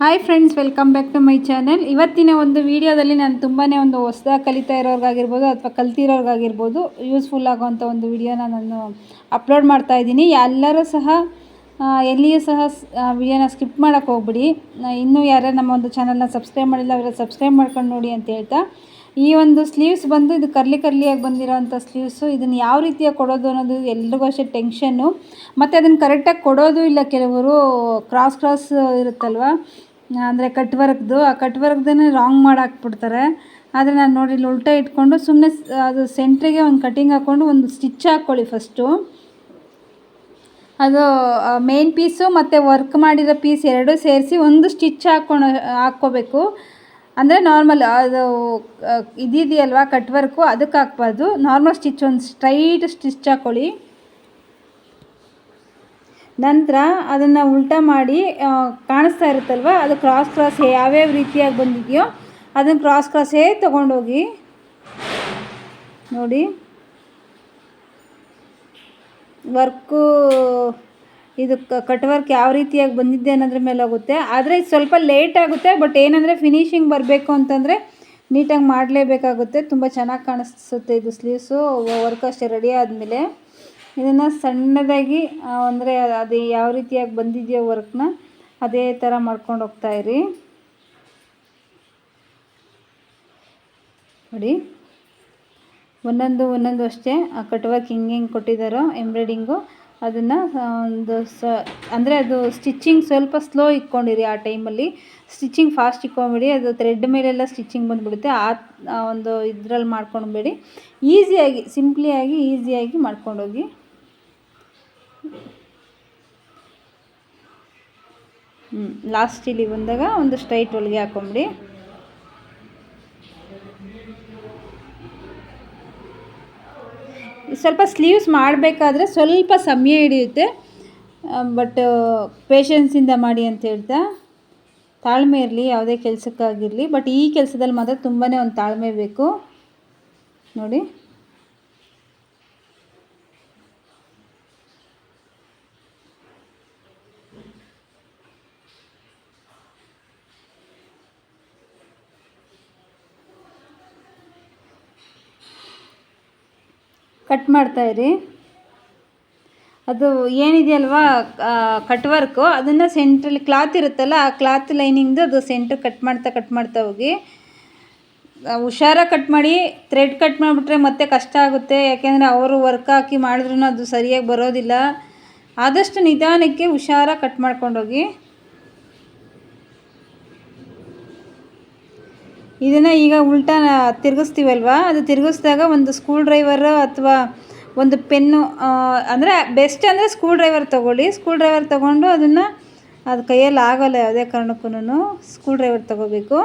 Hi friends welcome back to my channel ಇವತ್ತಿನ ಒಂದು ವಿಡಿಯೋದಲ್ಲಿ ನಾನು ತುಂಬಾ ಒಂದು ಹೊಸದಾಗಿ ಕಲಿತಾ ಇರೋರ್ಗಾಗಿರ್ಬೋದು ಅಥವಾ ಕಲ್ತಿರೋರ್ಗಾಗಿರ್ಬೋದು ಯೂಸ್ಫುಲ್ ಆಗುವಂಥ ಒಂದು ವಿಡಿಯೋನ ನಾನು ಅಪ್ಲೋಡ್ ಮಾಡ್ತಾ ಇದ್ದೀನಿ. ಎಲ್ಲರೂ ಸಹ ಎಲ್ಲಿಯೂ ಸಹ ವಿಡಿಯೋನ ಸ್ಕಿಪ್ ಮಾಡೋಕ್ಕೆ ಹೋಗ್ಬಿಡಿ. ಇನ್ನೂ ಯಾರ್ಯಾರು ನಮ್ಮ ಒಂದು ಚಾನಲ್ನ ಸಬ್ಸ್ಕ್ರೈಬ್ ಮಾಡಿಲ್ಲ ಅವರ ಸಬ್ಸ್ಕ್ರೈಬ್ ಮಾಡ್ಕೊಂಡು ನೋಡಿ ಅಂತ ಹೇಳ್ತಾ. ಈ ಒಂದು ಸ್ಲೀವ್ಸ್ ಬಂದು ಇದು ಕರ್ಲಿ ಕರ್ಲಿಯಾಗಿ ಬಂದಿರೋವಂಥ ಸ್ಲೀವ್ಸು ಇದನ್ನು ಯಾವ ರೀತಿಯಾಗಿ ಕೊಡೋದು ಅನ್ನೋದು ಎಲ್ರಿಗೂ ಅಷ್ಟೇ ಟೆನ್ಷನ್ನು ಮತ್ತು ಅದನ್ನು ಕರೆಕ್ಟಾಗಿ ಕೊಡೋದು ಇಲ್ಲ ಕೆಲವರು ಕ್ರಾಸ್ ಕ್ರಾಸ್ ಇರುತ್ತಲ್ವ? ಅಂದರೆ ಕಟ್ ವರ್ಕ್ದು ಆ ಕಟ್ ವರ್ಕ್ದೇ ರಾಂಗ್ ಮಾಡಿ ಹಾಕ್ಬಿಡ್ತಾರೆ ಆದರೆ ನಾನು ನೋಡಿ ಇಲ್ಲಿ ಉಲ್ಟಾ ಇಟ್ಕೊಂಡು ಸುಮ್ಮನೆ ಅದು ಸೆಂಟ್ರಿಗೆ ಒಂದು ಕಟಿಂಗ್ ಹಾಕ್ಕೊಂಡು ಒಂದು ಸ್ಟಿಚ್ ಹಾಕ್ಕೊಳ್ಳಿ ಫಸ್ಟು ಅದು ಮೇನ್ ಪೀಸು ಮತ್ತು ವರ್ಕ್ ಮಾಡಿರೋ ಪೀಸ್ ಎರಡೂ ಸೇರಿಸಿ ಒಂದು ಸ್ಟಿಚ್ ಹಾಕ್ಕೊಂಡು ಹಾಕ್ಕೋಬೇಕು. ಅಂದರೆ ನಾರ್ಮಲ್ ಅದು ಇದಿದೆಯಲ್ವಾ ಕಟ್ ವರ್ಕು ಅದಕ್ಕೆ ಹಾಕ್ಬಾರ್ದು ನಾರ್ಮಲ್ ಸ್ಟಿಚ್ ಒಂದು ಸ್ಟ್ರೈಟ್ ಸ್ಟಿಚ್ ಹಾಕ್ಕೊಳ್ಳಿ ನಂತರ ಅದನ್ನು ಉಲ್ಟಾ ಮಾಡಿ ಕಾಣಿಸ್ತಾ ಇರುತ್ತಲ್ವ? ಅದು ಕ್ರಾಸ್ ಕ್ರಾಸ್ ಯಾವ್ಯಾವ ರೀತಿಯಾಗಿ ಬಂದಿದೆಯೋ ಅದನ್ನು ಕ್ರಾಸ್ ಕ್ರಾಸೇ ತೊಗೊಂಡೋಗಿ, ನೋಡಿ. ವರ್ಕು, ಇದು ಕಟ್ ವರ್ಕ್ ಯಾವ ರೀತಿಯಾಗಿ ಬಂದಿದೆ ಅನ್ನೋದ್ರ ಮೇಲೆ ಹೋಗುತ್ತೆ. ಆದರೆ ಇದು ಸ್ವಲ್ಪ ಲೇಟ್ ಆಗುತ್ತೆ ಬಟ್ ಏನಂದರೆ ಫಿನಿಶಿಂಗ್ ಬರಬೇಕು ಅಂತಂದರೆ ನೀಟಾಗಿ ಮಾಡಲೇಬೇಕಾಗುತ್ತೆ. ತುಂಬ ಚೆನ್ನಾಗಿ ಕಾಣಿಸುತ್ತೆ ಇದು ಸ್ಲೀವ್ಸು ವರ್ಕ್ ಅಷ್ಟೇ ರೆಡಿ ಆದಮೇಲೆ. ಇದನ್ನು ಸಣ್ಣದಾಗಿ ಅಂದರೆ ಅದು ಯಾವ ರೀತಿಯಾಗಿ ಬಂದಿದೆಯೋ ವರ್ಕ್ನ ಅದೇ ಥರ ಮಾಡ್ಕೊಂಡು ಹೋಗ್ತಾ ಇರಿ. ನೋಡಿ. ಒಂದೊಂದು ಒಂದೊಂದು ಅಷ್ಟೇ, ಆ ಕಟ್ ವರ್ಕ್ ಹಿಂಗೆ ಹಿಂಗೆ ಕೊಟ್ಟಿದ್ದಾರೋ ಎಂಬ್ರಾಯ್ಡಿಂಗು, ಅದನ್ನು ಒಂದು ಸ, ಅಂದರೆ ಅದು ಸ್ಟಿಚ್ಚಿಂಗ್ ಸ್ವಲ್ಪ ಸ್ಲೋ ಇಟ್ಕೊಂಡಿರಿ ಆ ಟೈಮಲ್ಲಿ. ಸ್ಟಿಚಿಂಗ್ ಫಾಸ್ಟ್ ಇಟ್ಕೊಂಬಿಡಿ, ಅದು ಥ್ರೆಡ್ ಮೇಲೆಲ್ಲ ಸ್ಟಿಚ್ಚಿಂಗ್ ಬಂದುಬಿಡುತ್ತೆ. ಆ ಆ ಒಂದು ಇದ್ರಲ್ಲಿ ಮಾಡ್ಕೊಳ್ಬೇಡಿ ಈಸಿಯಾಗಿ, ಸಿಂಪ್ಲಿಯಾಗಿ, ಈಸಿಯಾಗಿ ಮಾಡ್ಕೊಂಡೋಗಿ. ಹ್ಞೂ ಲಾಸ್ಟ್ ಇಲ್ಲಿ ಬಂದಾಗ ಒಂದು ಸ್ಟ್ರೈಟ್ ಹೊಲಿಗೆ ಹಾಕೊಂಬಿಡಿ. ಸ್ವಲ್ಪ ಸ್ಲೀವ್ಸ್ ಮಾಡಬೇಕಾದ್ರೆ ಸ್ವಲ್ಪ ಸಮಯ ಹಿಡಿಯುತ್ತೆ. ಬಟ್ ಪೇಷನ್ಸಿಂದ ಮಾಡಿ ಅಂತ ಹೇಳ್ತಾ. ತಾಳ್ಮೆ ಇರಲಿ, ಯಾವುದೇ ಕೆಲಸಕ್ಕಾಗಿರಲಿ ಬಟ್ ಈ ಕೆಲಸದಲ್ಲಿ ಮಾತ್ರ ತುಂಬಾ ಒಂದು ತಾಳ್ಮೆ ಬೇಕು. ನೋಡಿ. ಕಟ್ ಮಾಡ್ತಾ ಇರಿ. ಅದು ಏನಿದೆಯಲ್ವಾ ಕಟ್ ವರ್ಕು ಅದನ್ನು ಸೆಂಟ್ರಲ್ಲಿ ಕ್ಲಾತ್ ಇರುತ್ತಲ್ಲ, ಆ ಕ್ಲಾತ್ ಲೈನಿಂಗ್ದು ಅದು ಸೆಂಟ್ರ್ ಕಟ್ ಮಾಡ್ತಾ ಕಟ್ ಮಾಡ್ತಾ ಹೋಗಿ. ಹುಷಾರಾಗಿ ಕಟ್ ಮಾಡಿ ಥ್ರೆಡ್ ಕಟ್ ಮಾಡಿಬಿಟ್ರೆ ಮತ್ತೆ ಕಷ್ಟ ಆಗುತ್ತೆ. ಯಾಕೆಂದರೆ ಅವರು ವರ್ಕ್ ಹಾಕಿ ಮಾಡಿದ್ರೂ ಅದು ಸರಿಯಾಗಿ ಬರೋದಿಲ್ಲ. ಆದಷ್ಟು ನಿಧಾನಕ್ಕೆ ಹುಷಾರಾಗಿ ಕಟ್ ಮಾಡ್ಕೊಂಡೋಗಿ. ಇದನ್ನು ಈಗ ಉಲ್ಟಾ ತಿರುಗಿಸ್ತೀವಲ್ವ? ಅದು ತಿರುಗಿಸ್ದಾಗ ಒಂದು ಸ್ಕ್ರೂ ಡ್ರೈವರ್ ಅಥವಾ ಒಂದು ಪೆನ್ನು ಅಂದರೆ ಬೆಸ್ಟ್ ಅಂದರೆ ಸ್ಕ್ರೂ ಡ್ರೈವರ್ ತೊಗೊಳ್ಳಿ. ಸ್ಕೂಲ್ ಡ್ರೈವರ್ ತೊಗೊಂಡು ಅದನ್ನು ಅದು ಕೈಯಲ್ಲಿ ಆಗೋಲ್ಲ ಯಾವುದೇ ಕಾರಣಕ್ಕೂ ಸ್ಕ್ರೂ ಡ್ರೈವರ್ ತೊಗೋಬೇಕು.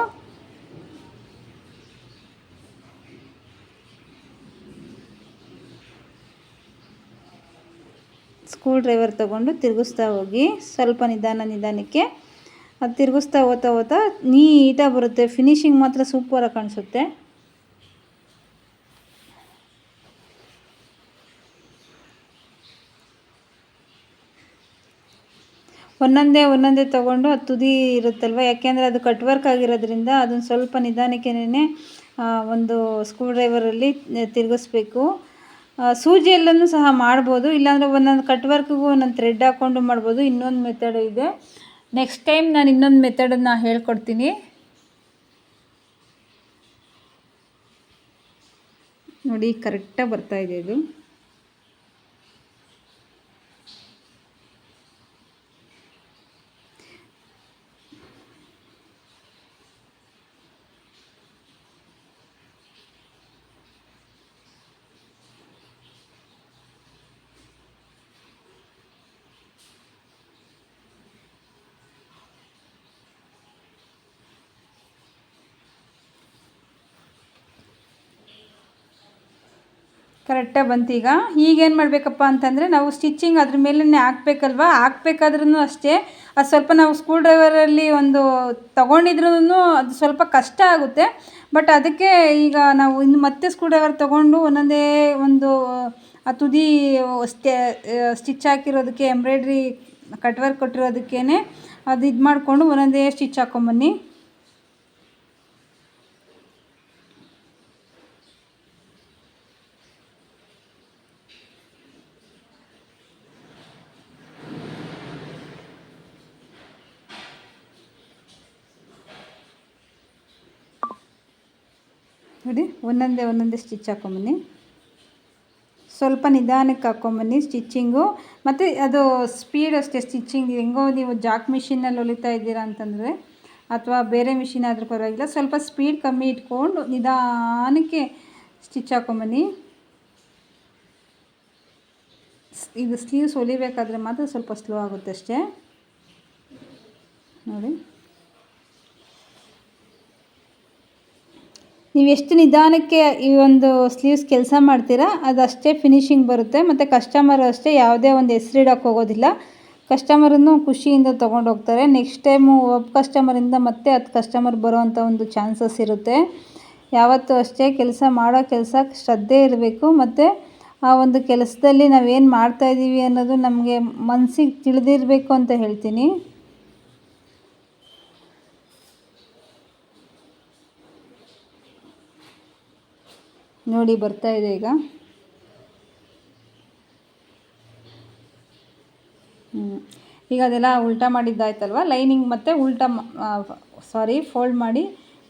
ಸ್ಕೂಲ್ ಡ್ರೈವರ್ ತೊಗೊಂಡು ತಿರುಗಿಸ್ತಾ ಹೋಗಿ ಸ್ವಲ್ಪ ನಿಧಾನ ನಿಧಾನಕ್ಕೆ ಅದು ತಿರುಗಿಸ್ತಾ ಹೋಗ್ತಾ ಹೋಗ್ತಾ ನೀಟಾಗಿ ಬರುತ್ತೆ. ಫಿನಿಶಿಂಗ್ ಮಾತ್ರ ಸೂಪರಾಗಿ ಕಾಣಿಸುತ್ತೆ. ಒಂದೊಂದೇ ಒಂದೊಂದೇ ತೊಗೊಂಡು ಅದು ತುದಿ ಇರುತ್ತಲ್ವ? ಯಾಕೆಂದರೆ ಅದು ಕಟ್ ವರ್ಕ್ ಆಗಿರೋದ್ರಿಂದ ಅದನ್ನು ಸ್ವಲ್ಪ ನಿಧಾನಕ್ಕೇನೆ ಒಂದು ಸ್ಕ್ರೂ ಡ್ರೈವರಲ್ಲಿ ತಿರುಗಿಸ್ಬೇಕು. ಸೂಜಿಯಲ್ಲೂ ಸಹ ಮಾಡ್ಬೋದು. ಇಲ್ಲಾಂದರೆ ಒಂದೊಂದು ಕಟ್ ವರ್ಕ್ಗೂ ಒಂದೊಂದು ಥ್ರೆಡ್ ಹಾಕ್ಕೊಂಡು ಮಾಡ್ಬೋದು. ಇನ್ನೊಂದು ಮೆಥಡ್ ಇದೆ. ನೆಕ್ಸ್ಟ್ ಟೈಮ್ ನಾನು ಇನ್ನೊಂದು ಮೆಥಡನ್ನು ಹೇಳ್ಕೊಡ್ತೀನಿ. ನೋಡಿ ಕರೆಕ್ಟಾಗಿ ಬರ್ತಾ ಇದೆ. ಕರೆಕ್ಟಾಗಿ ಬಂತೀಗ. ಈಗ ಈಗೇನು ಮಾಡಬೇಕಪ್ಪ ಅಂತಂದರೆ ನಾವು ಸ್ಟಿಚ್ಚಿಂಗ್ ಅದ್ರ ಮೇಲೇ ಹಾಕ್ಬೇಕಲ್ವ? ಹಾಕ್ಬೇಕಾದ್ರೂ ಅಷ್ಟೇ. ಅದು ಸ್ವಲ್ಪ ನಾವು ಸ್ಕ್ರೂ ಡ್ರೈವರಲ್ಲಿ ಒಂದು ತೊಗೊಂಡಿದ್ರೂ ಅದು ಸ್ವಲ್ಪ ಕಷ್ಟ ಆಗುತ್ತೆ. ಬಟ್ ಅದಕ್ಕೆ ಈಗ ನಾವು ಇನ್ನು ಮತ್ತೆ ಸ್ಕ್ರೂ ಡ್ರೈವರ್ ತೊಗೊಂಡು ಒಂದೊಂದೇ ಒಂದು, ಆ ತುದಿ ಸ್ಟೆ ಸ್ಟಿಚ್ ಹಾಕಿರೋದಕ್ಕೆ, ಎಂಬ್ರಾಯ್ಡ್ರಿ ಕಟ್ ವರ್ಕ್ ಕೊಟ್ಟಿರೋದಕ್ಕೇ ಅದು ಇದು ಮಾಡಿಕೊಂಡು ಒಂದೊಂದೇ ಸ್ಟಿಚ್ ಹಾಕ್ಕೊಂಬನ್ನಿ ನೋಡಿ, ಒಂದೊಂದೇ ಒಂದೊಂದೇ ಸ್ಟಿಚ್ ಹಾಕೊಂಬನ್ನಿ. ಸ್ವಲ್ಪ ನಿಧಾನಕ್ಕೆ ಹಾಕ್ಕೊಂಬನ್ನಿ ಸ್ಟಿಚ್ಚಿಂಗು ಮತ್ತು ಅದು ಸ್ಪೀಡ್ ಅಷ್ಟೇ ಸ್ಟಿಚ್ಚಿಂಗ್ ಹೆಂಗೋ ನೀವು ಜಾಕ್ ಮಿಷಿನಲ್ಲಿ ಹೊಲಿತಾ ಇದ್ದೀರಾ ಅಂತಂದರೆ, ಅಥವಾ ಬೇರೆ ಮಿಷಿನ್ ಆದರೂ ಪರವಾಗಿಲ್ಲ, ಸ್ವಲ್ಪ ಸ್ಪೀಡ್ ಕಮ್ಮಿ ಇಟ್ಕೊಂಡು ನಿಧಾನಕ್ಕೆ ಸ್ಟಿಚ್ ಹಾಕೊಂಬನ್ನಿ. ಇದು ಸ್ಲೀವ್ಸ್ ಹೊಲಿಬೇಕಾದ್ರೆ ಮಾತ್ರ ಸ್ವಲ್ಪ ಸ್ಲೋ ಆಗುತ್ತೆ ಅಷ್ಟೇ. ನೋಡಿ. ನೀವು ಎಷ್ಟು ನಿಧಾನಕ್ಕೆ ಈ ಒಂದು ಸ್ಲೀವ್ಸ್ ಕೆಲಸ ಮಾಡ್ತೀರಾ ಅದಷ್ಟೇ ಫಿನಿಶಿಂಗ್ ಬರುತ್ತೆ, ಮತ್ತು ಕಸ್ಟಮರ್ ಅಷ್ಟೇ ಯಾವುದೇ ಒಂದು ಹೆಸ್ರಿಡಕ್ಕೆ ಹೋಗೋದಿಲ್ಲ. ಕಸ್ಟಮರನ್ನು ಖುಷಿಯಿಂದ ತೊಗೊಂಡು ಹೋಗ್ತಾರೆ. ನೆಕ್ಸ್ಟ್ ಟೈಮು ಒಬ್ಬ ಕಸ್ಟಮರಿಂದ ಮತ್ತೆ ಹತ್ತು ಕಸ್ಟಮರ್ ಬರೋವಂಥ ಒಂದು ಚಾನ್ಸಸ್ ಇರುತ್ತೆ. ಯಾವತ್ತೂ ಅಷ್ಟೇ ಕೆಲಸ ಮಾಡೋ ಕೆಲಸ ಶ್ರದ್ಧೆ ಇರಬೇಕು. ಮತ್ತು ಆ ಒಂದು ಕೆಲಸದಲ್ಲಿ ನಾವೇನು ಮಾಡ್ತಾಯಿದ್ದೀವಿ ಅನ್ನೋದು ನಮಗೆ ಮನಸ್ಸಿಗೆ ತಿಳಿದಿರಬೇಕು ಅಂತ ಹೇಳ್ತೀನಿ. ನೋಡಿ, ಬರ್ತಾ ಇದೆ ಈಗ. ಈಗ ಅದೆಲ್ಲ ಉಲ್ಟಾ ಮಾಡಿದ್ದಾಯ್ತಲ್ವ? ಲೈನಿಂಗ್ ಮತ್ತು ಉಲ್ಟಾ ಸಾರಿ ಫೋಲ್ಡ್ ಮಾಡಿ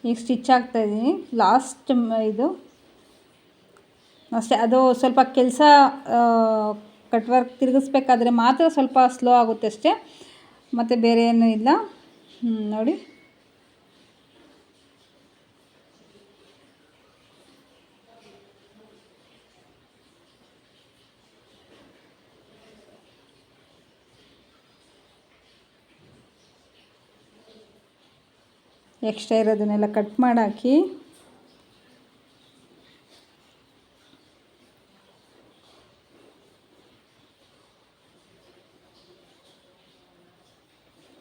ಈಗ ಸ್ಟಿಚ್ ಹಾಕ್ತಾಯಿದ್ದೀನಿ ಲಾಸ್ಟ್ ಇದು. ಅಷ್ಟೇ, ಅದು ಸ್ವಲ್ಪ ಕೆಲಸ ಕಟ್ ವರ್ಕ್ ತಿರುಗಿಸ್ಬೇಕಾದ್ರೆ ಮಾತ್ರ ಸ್ವಲ್ಪ ಸ್ಲೋ ಆಗುತ್ತೆ ಅಷ್ಟೇ. ಮತ್ತು ಬೇರೆ ಏನೂ ಇಲ್ಲ ನೋಡಿ. ಎಕ್ಸ್ಟ್ರಾ ಇರೋದನ್ನೆಲ್ಲ ಕಟ್ ಮಾಡಾಕಿ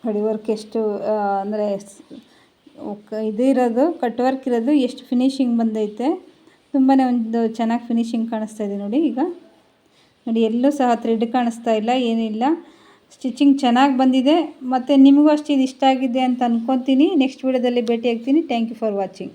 ಕಡಿ ವರ್ಕ್ ಎಷ್ಟು ಅಂದರೆ ಇದು ಇರೋದು, ಕಟ್ ವರ್ಕ್ ಇರೋದು ಎಷ್ಟು ಫಿನಿಶಿಂಗ್ ಬಂದೈತೆ. ತುಂಬಾ ಒಂದು ಚೆನ್ನಾಗಿ ಫಿನಿಶಿಂಗ್ ಕಾಣಿಸ್ತಾ ಇದೆ ನೋಡಿ ಈಗ. ನೋಡಿ ಎಲ್ಲೂ ಸಹ ಥ್ರೆಡ್ ಕಾಣಿಸ್ತಾ ಇಲ್ಲ, ಏನಿಲ್ಲ. ಸ್ಟಿಚಿಂಗ್ ಚೆನ್ನಾಗಿ ಬಂದಿದೆ. ಮತ್ತು ನಿಮಗೂ ಅಷ್ಟು ಇದು ಇಷ್ಟ ಆಗಿದೆ ಅಂತ ಅಂದ್ಕೊತೀನಿ ನೆಕ್ಸ್ಟ್ ವೀಡಿಯೋದಲ್ಲಿ ಭೇಟಿ ಆಗ್ತೀನಿ. Thank you for watching